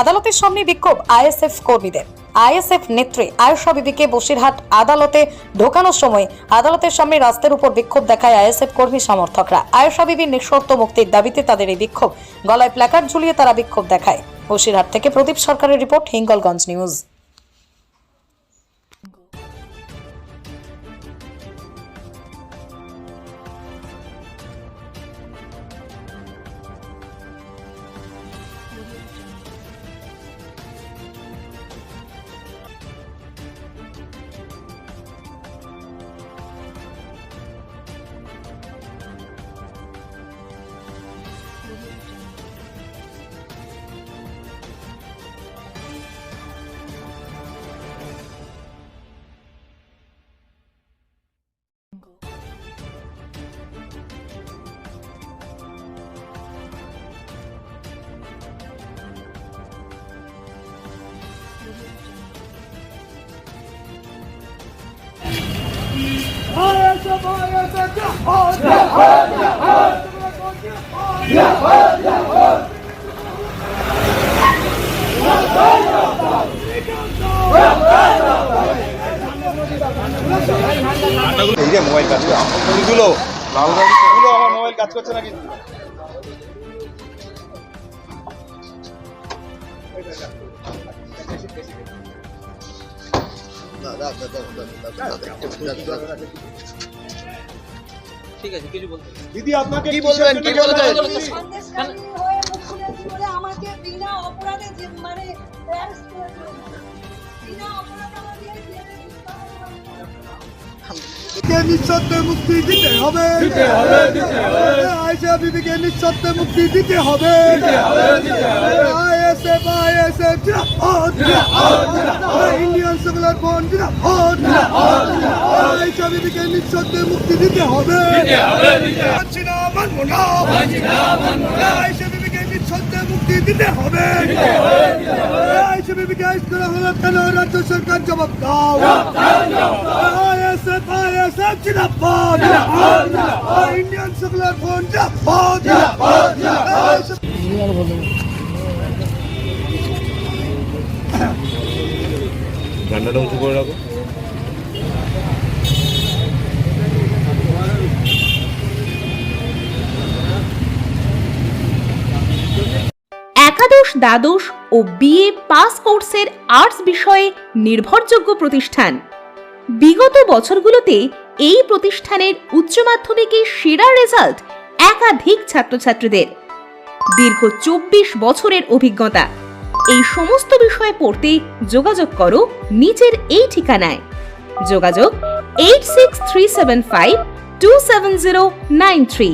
আদালতের সামনে বিক্ষোভ আইএসএফ কর্মীদের। আইএসএফ নেত্রী আয়ুষা বিবিকে বসিরহাট আদালতে ঢোকানোর সময় আদালতের সামনে রাস্তার উপর বিক্ষোভ দেখায় আইএসএফ কর্মী সমর্থকরা। আয়ুষা বিবির নিঃশর্ত মুক্তির দাবিতে তাদের এই বিক্ষোভ। গলায় প্ল্যাকার্ড ঝুলিয়ে তারা বিক্ষোভ দেখায়। বসিরহাট থেকে প্রদীপ সরকারের রিপোর্ট হিঙ্গলগঞ্জ নিউজ। এই যে মোবাইল কাজগুলো লালগুলো আমার মোবাইল কাজ করছে না কিন্তু ঠিক আছে কিছু বলতে দিদি আপনাকে কি বলবেন, কি বলবেন? সন্দেশখালী হয়ে আমাকে বিনা অপরাধে মানে বিনা অপরাধে আমাকে জেলে দিতে হবে। কে নিঃশর্তে মুক্তি দিতে হবে ইন্ডিয়ান রাজ্য সরকার জবাব দাও আইএসএফ আইএসএফ জিরাফত ইন্ডিয়ান সেকুলার ফ্রন্ট জিরাফত ঠান্ডাটা উঁচু করে রাখো। একাদশ, দ্বাদশ ও বিএ পাস কোর্সের আর্টস বিষয়ে নির্ভরযোগ্য প্রতিষ্ঠান। বিগত বছরগুলোতে এই প্রতিষ্ঠানের উচ্চ মাধ্যমিকে সেরা রেজাল্ট একাধিক ছাত্রছাত্রীদের। দীর্ঘ চব্বিশ বছরের অভিজ্ঞতা। এই সমস্ত বিষয়ে পড়তে যোগাযোগ করো নিচের এই ঠিকানায়। যোগাযোগ eight six three seven five two seven zero nine three